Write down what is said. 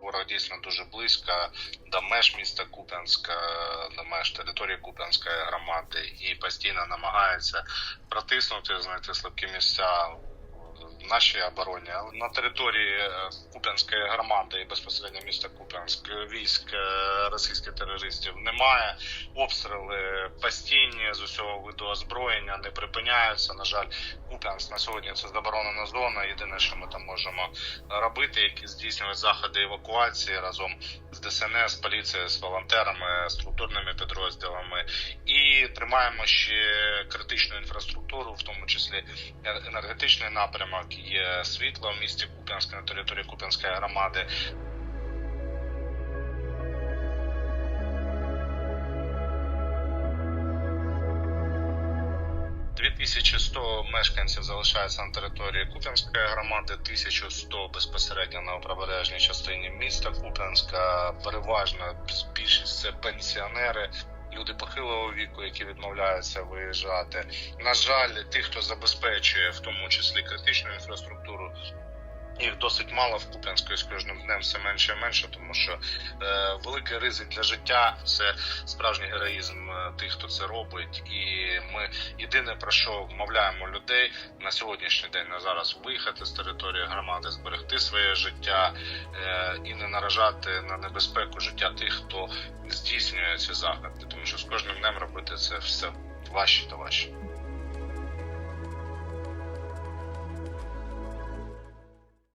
Ворог дійсно дуже близько до меж міста Куп'янська, до меж території Куп'янської громади і постійно намагається протиснути, знайти слабкі місця нашій обороні. На території е, Куп'янської громади і безпосередньо міста Куп'янськ військ е, російських терористів немає. Обстріли постійні з усього виду озброєння не припиняються. На жаль, Куп'янськ на сьогодні це заборонена зона. Єдине, що ми там можемо робити, які здійснювати заходи евакуації разом з ДСНС, поліцією, з волонтерами, структурними підрозділами, тримаємо ще критичну інфраструктуру, в тому числі енергетичний напрямок. Є світло в місті Куп'янськ на території Куп'янської громади. 2100 мешканців залишається на території Куп'янської громади, 1100 безпосередньо на правобережній частині міста Куп'янська. Переважно більшість це пенсіонери. Люди похилого віку, які відмовляються виїжджати. На жаль, тих, хто забезпечує, в тому числі критичну інфраструктуру, їх досить мало в Куп'янську з кожним днем все менше і менше, тому що е, великий ризик для життя це справжній героїзм е, тих, хто це робить. І ми єдине про що вмовляємо людей на сьогоднішній день на зараз виїхати з території громади, зберегти своє життя е, і не наражати на небезпеку життя тих, хто здійснює ці заходи, тому що з кожним днем робити це все важче та важче.